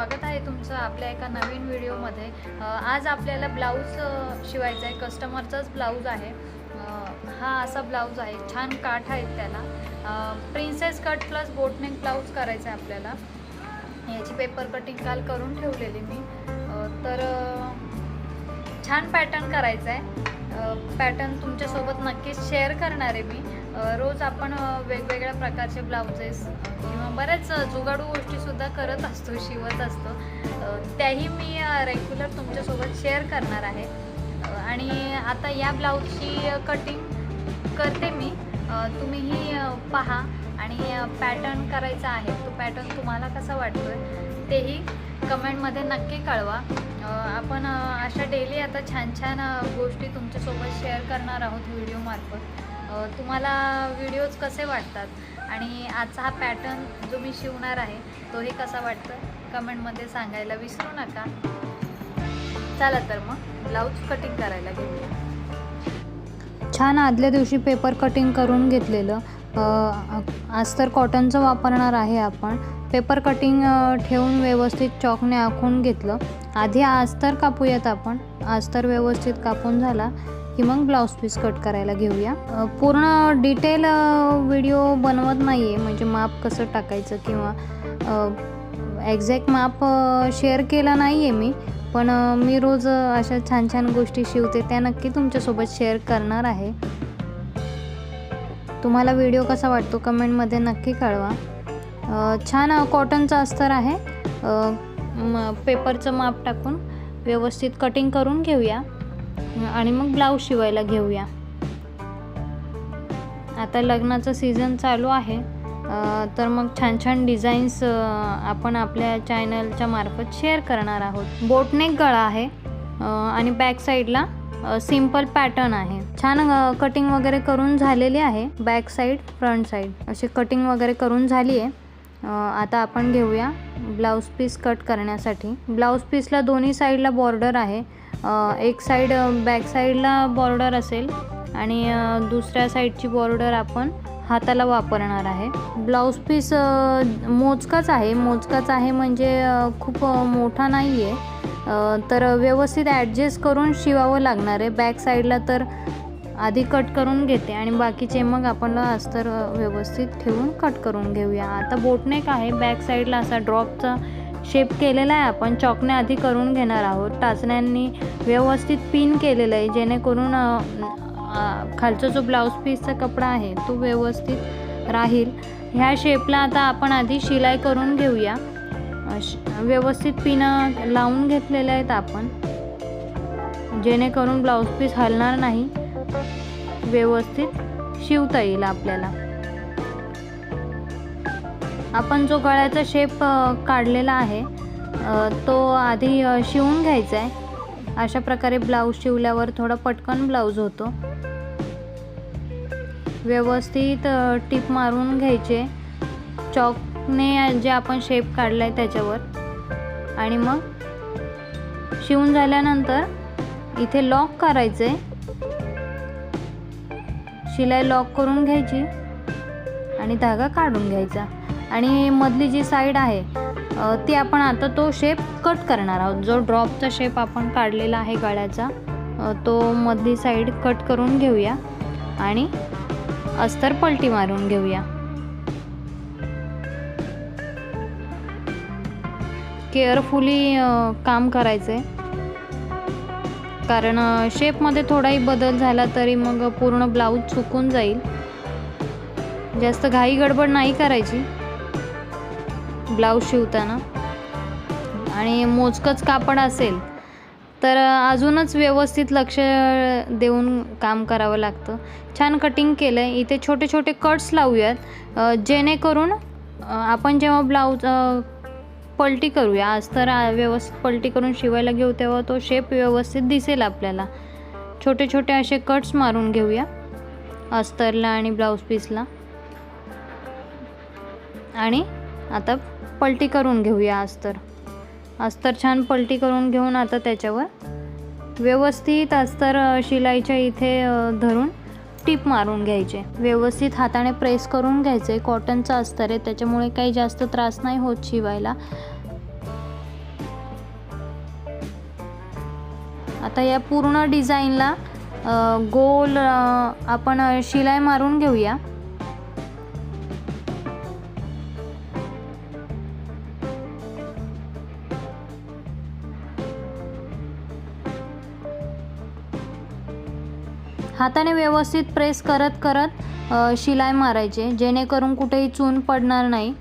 स्वागत आहे तुमचं आपल्या एका नवीन व्हिडिओमध्ये. आज आपल्याला ब्लाऊज शिवायचा आहे. कस्टमरचाच ब्लाऊज आहे. हा असा ब्लाऊज आहे. छान काठ आहेत त्याला. Princess cut plus boat neck blouse करायचा आहे आपल्याला. याची पेपर कटिंग काल करून ठेवलेली मी. तर छान पॅटर्न करायचा आहे. पॅटर्न तुमच्यासोबत नक्कीच शेअर करणार आहे मी. रोज आपण वेगवेगळ्या प्रकारचे ब्लाउजेस किंवा बऱ्याच जुगाडू गोष्टीसुद्धा करत असतो शिवत असतो. त्याही मी रेग्युलर तुमच्यासोबत शेअर करणार आहे. आणि आता या ब्लाऊजची कटिंग करते मी. तुम्हीही पहा आणि पॅटर्न करायचा आहे. तो पॅटर्न तुम्हाला कसा वाटतोय तेही कमेंटमध्ये नक्की कळवा. आपण अशा डेली आता छान छान गोष्टी तुमच्यासोबत शेअर करणार आहोत व्हिडिओमार्फत तुम्हाला व्हिडिओज कसे वाटतात? आणि आजचा हा पॅटर्न जो मी शिवणार आहे तोही कसा वाटतो? कमेंटमध्ये सांगायला विसरू नका. चला तर मग ब्लाऊज कटिंग करायला घेऊया. छान आदल्या दिवशी पेपर कटिंग करून घेतलेलं. आज तर कॉटनचं वापरणार आहे आपण. पेपर कटिंग ठेवून व्यवस्थित चॉकने आखून घेतलं. आधी आज तर कापूयात आपण. अस्तर व्यवस्थित कापून झाला. की मग ब्लाऊज पीस कट करायला घेऊया. पूर्ण डिटेल व्हिडिओ बनवत नाही आहे म्हणजे माप कसं टाकायचं किंवा एक्झॅक्ट माप शेअर केला नाही आहे मी. पण मी रोज अशा छान छान गोष्टी शिवते. त्या नक्की तुमच्यासोबत शेअर करणार आहे. तुम्हाला व्हिडिओ कसा वाटतो कमेंटमध्ये नक्की कळवा. छान कॉटनचा कॉटनचं अस्तर आहे. म पेपरचं माप टाकून व्यवस्थित कटिंग करून घेऊया. आणि मग ब्लाऊज शिवायला घेऊया. आता लग्नाचं सीझन चालू आहे. तर मग छान छान डिझाईन्स आपण आपल्या चॅनलच्या मार्फत शेअर करणार आहोत. बोटनेक गळा आहे. आणि बॅक साईडला सिंपल पॅटर्न आहे. छान कटिंग वगैरे करून झालेली आहे. बॅक साईड फ्रंट साईड अशी कटिंग वगैरे करून झाली आहे आता आपण घेऊया ब्लाऊज पीस कट करण्यासाठी. ब्लाऊज पीसला दोन्ही साईडला बॉर्डर आहे. एक साईड बॅक साईडला बॉर्डर असेल आणि दुसऱ्या साईडची बॉर्डर आपण हाताला वापरणार आहे. ब्लाऊज पीस मोजकाच आहे. मोजकाच आहे म्हणजे खूप मोठा नाही आहे तर व्यवस्थित ॲडजस्ट करून शिवावं लागणार आहे. बॅक साईडला तर आधी कट करून घेते आणि बाकीचे मग आपण अस्तर व्यवस्थित ठेवून कट करून घेऊया. आता बोटनेक आहे. बॅक साईडला असा ड्रॉपचा शेप केलेला आहे. आपण चॉकने आधी करून घेणार आहोत. टाचण्यांनी व्यवस्थित पिन केलेलं आहे. जेणेकरून खालचा जो ब्लाऊज पीसचा कपडा आहे तो व्यवस्थित राहील. ह्या शेपला आता आपण आधी शिलाई करून घेऊया. व्यवस्थित पिनं लावून घेतलेले आहेत आपण. जेणेकरून ब्लाऊज पीस हलणार नाही. व्यवस्थित शिवता येईल आपल्याला. आपण जो गळ्याचा शेप काढलेला आहे तो आधी शिवून घ्यायचा आहे अशा प्रकारे ब्लाऊज शिवल्यावर थोडा पटकन ब्लाऊज होतो. व्यवस्थित टिप मारून घ्यायचे. चॉकने जे आपण शेप काढला आहे त्याच्यावर. आणि मग शिवून झाल्यानंतर इथे लॉक करायचं आहे शिलाई लॉक करून घ्यायची आणि धागा काढून घ्यायचा. आणि मधली जी साईड आहे ती आपण आता तो शेप कट करणार आहोत. जो ड्रॉपचा शेप आपण काढलेला आहे गळ्याचा तो मधली साईड कट करून घेऊया आणि अस्तर पलटी मारून घेऊया. केअरफुली काम करायचं आहे कारण शेपमध्ये थोडाही बदल झाला तरी मग पूर्ण ब्लाऊज चुकून जाईल. जास्त घाई गडबड नाही करायची. ब्लाऊज शिवताना. आणि मोजकंच कापड असेल तर अजूनच व्यवस्थित लक्ष देऊन काम करावं लागतं. छान कटिंग केलं आहे इथे छोटे छोटे कट्स लावूयात जेणेकरून आपण जेव्हा ब्लाऊज पलटी करूया. आज तर व्यवस्थित पलटी करून शिवायला घेऊ तेव्हा तो शेप व्यवस्थित दिसेल आपल्याला. छोटे छोटे असे कट्स मारून घेऊया. अस्तरला आणि ब्लाऊज पीसला आणि आता पलटी करून घेऊया अस्तर. अस्तर छान पलटी करून घेऊन आता त्याच्यावर व्यवस्थित अस्तर शिलाईच्या इथे धरून टीप मारून घ्यायचे. व्यवस्थित हाताने प्रेस करून घ्यायचे. कॉटनचं अस्तर आहे त्याच्यामुळे काही जास्त त्रास नाही होत शिवायला. आता या पूर्ण डिझाईनला गोल आपण शिलाई मारून घेऊया. हाताने व्यवस्थित प्रेस करत करत शिलाई मारायचे जेणेकरून कुठेही चून पडणार नाही.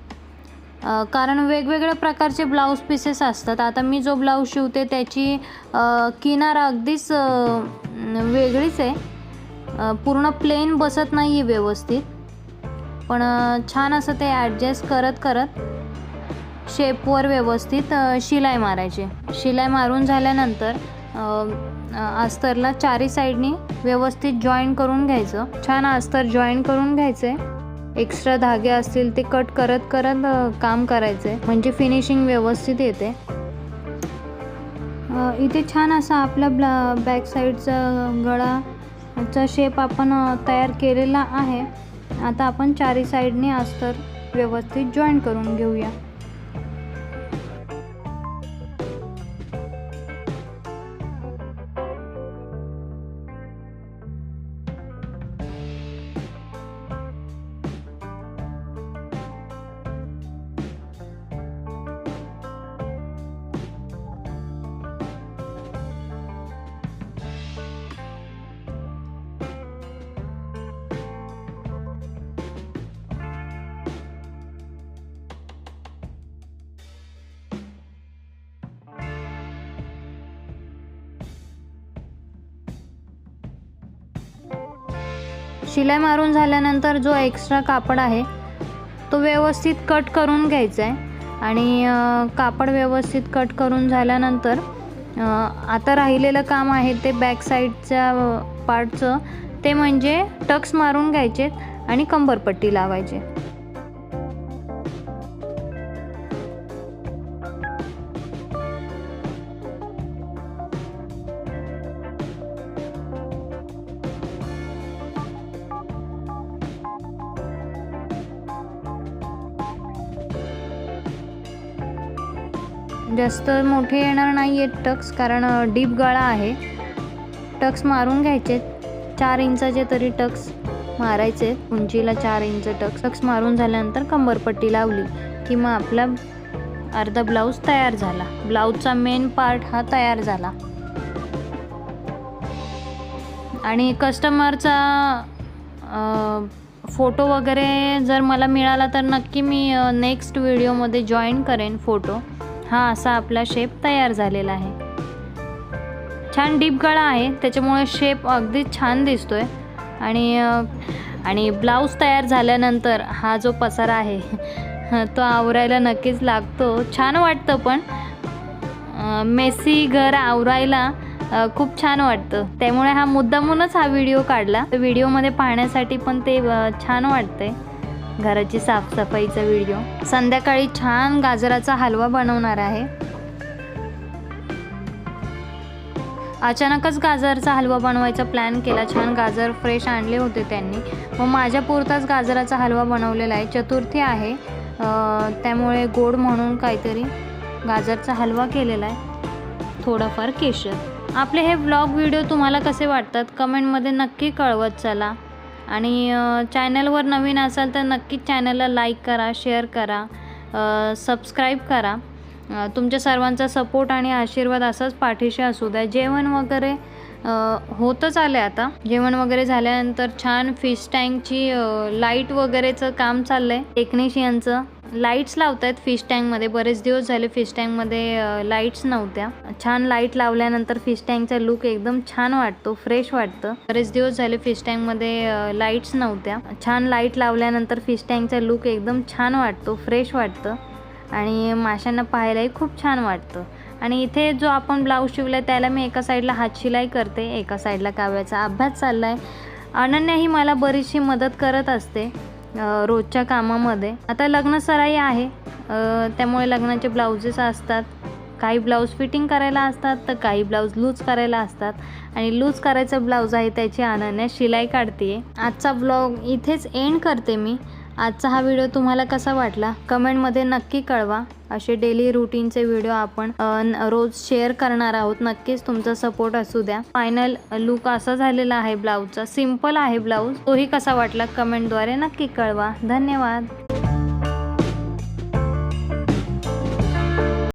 कारण वेगवेगळ्या प्रकारचे ब्लाऊज पीसेस असतात. आता मी जो ब्लाऊज शिवते त्याची किनारा किनार अगदीच वेगळीच आहे. पूर्ण प्लेन बसत नाही आहे व्यवस्थित. पण छान असं ते ॲडजस्ट करत करत शेपवर व्यवस्थित शिलाय शिलाई मारायची. शिलाई मारून झाल्यानंतर अस्तरला चारी साईडनी व्यवस्थित जॉईन करून घ्यायचं. छान अस्तर जॉईन करून घ्यायचे एक्स्ट्रा धागे असतील ते कट करत करत काम काम करायचे म्हणजे फिनिशिंग व्यवस्थित येते. इथे छान असा आपला ब्ला बॅक साईडचा गळाचा शेप आपण तयार केलेला आहे. आता आपण चारी साईडने अस्तर व्यवस्थित जॉईन करून घेऊया. शिलाई मारून झाल्यानंतर जो एक्स्ट्रा कापड आहे तो व्यवस्थित कट करून घ्यायचा आहे आणि कापड व्यवस्थित कट करून झाल्यानंतर आता राहिलेलं काम आहे ते बॅक साईडच्या पार्टचं ते म्हणजे टक्स मारून घ्यायचे आणि कंबरपट्टी लावायचे. जास्त मोठे येणार नाही आहेत टक्स कारण डीप गळा आहे. टक्स मारून घ्यायचे. चार इंचाचे तरी टक्स मारायचे. उंचीला चार इंच टक्स. टक्स मारून झाल्यानंतर कंबरपट्टी लावली की मग आपला अर्धा ब्लाऊज तयार झाला. ब्लाऊजचा मेन पार्ट हा तयार झाला. आणि कस्टमरचा फोटो वगैरे जर मला मिळाला तर नक्की मी नेक्स्ट व्हिडिओमध्ये जॉईन करेन फोटो. हा असा आपला शेप तयार झालेला आहे. छान डीप गळा आहे त्याच्यामुळे शेप अगदी छान दिसतोय. आणि आणि ब्लाऊज तयार झाल्यानंतर हा जो पसारा आहे तो आवरायला नक्कीच लागतो. छान वाटतं पण मेसी घर आवरायला खूप छान वाटतं. त्यामुळे हा मुद्दामूनच हा व्हिडिओ काढला. व्हिडिओमध्ये पाहण्यासाठी पण ते छान वाटतंय. घराची साफसफाईचा व्हिडिओ. संध्याकाळी छान गाजराचा हलवा बनवणार आहे. अचानकच गाजरचा हलवा बनवायचा प्लॅन केला. छान गाजर फ्रेश आणले होते त्यांनी. मग माझ्यापुरताच गाजराचा हलवा बनवलेला आहे. चतुर्थी आहे. त्यामुळे गोड म्हणून काहीतरी गाजरचा हलवा केलेला आहे. थोडाफार केशर. आपले हे ब्लॉग व्हिडिओ तुम्हाला कसे वाटतात? कमेंटमध्ये नक्की कळवत चला. आणि चॅनलवर नवीन असाल तर नक्कीच चॅनलला लाईक करा शेअर करा सबस्क्राईब करा. तुमच्या सर्वांचा सपोर्ट आणि आशीर्वाद असाच पाठीशी असू द्या. जेवण वगैरे होतच आले आता. जेवण वगैरे झाल्यानंतर छान फिश टँकची लाइट वगैरेचं काम चाललं आहे टेक्निशियनचं लाईट्स लावत आहेत फिश टँकमध्ये बरेच दिवस झाले फिश टँकमध्ये लाईट्स नव्हत्या. छान लाइट लावल्यानंतर फिश टँकचा लुक एकदम छान वाटतो फ्रेश वाटतं. बरेच दिवस झाले फिश टँकमध्ये लाईट्स नव्हत्या. छान लाइट लावल्यानंतर फिश टँकचा लुक एकदम छान वाटतो फ्रेश वाटतं. आणि माशांना पाहायलाही खूप छान वाटतं. आणि इथे जो आपण ब्लाऊज शिवला त्याला मी एका साईडला हातशिलाई करते एका साईडला काव्याचा अभ्यास चालला आहे अनन्या ही मला बरीचशी मदत करत असते रोजच्या कामामध्ये. आता लग्न सराई आहे त्यामुळे लग्नाचे ब्लाउजेस असतात. काही ब्लाऊज फिटिंग करायला असतात तर काही ब्लाऊज लूज करायला असतात. आणि लूज करायचं ब्लाऊज आहे त्याची अनन्या शिलाई काढते आजचा ब्लॉग इथेच एंड करते मी. आजचा हा व्हिडिओ तुम्हाला कसा वाटला? कमेंटमध्ये नक्की कळवा. असे डेली रुटीनचे व्हिडिओ आपण रोज शेअर करणार आहोत. नक्कीच तुमचा सपोर्ट असू द्या. फायनल लुक असा झालेला आहे ब्लाऊजचा सिंपल आहे ब्लाऊज तोही कसा वाटला? कमेंटद्वारे नक्की कळवा. धन्यवाद.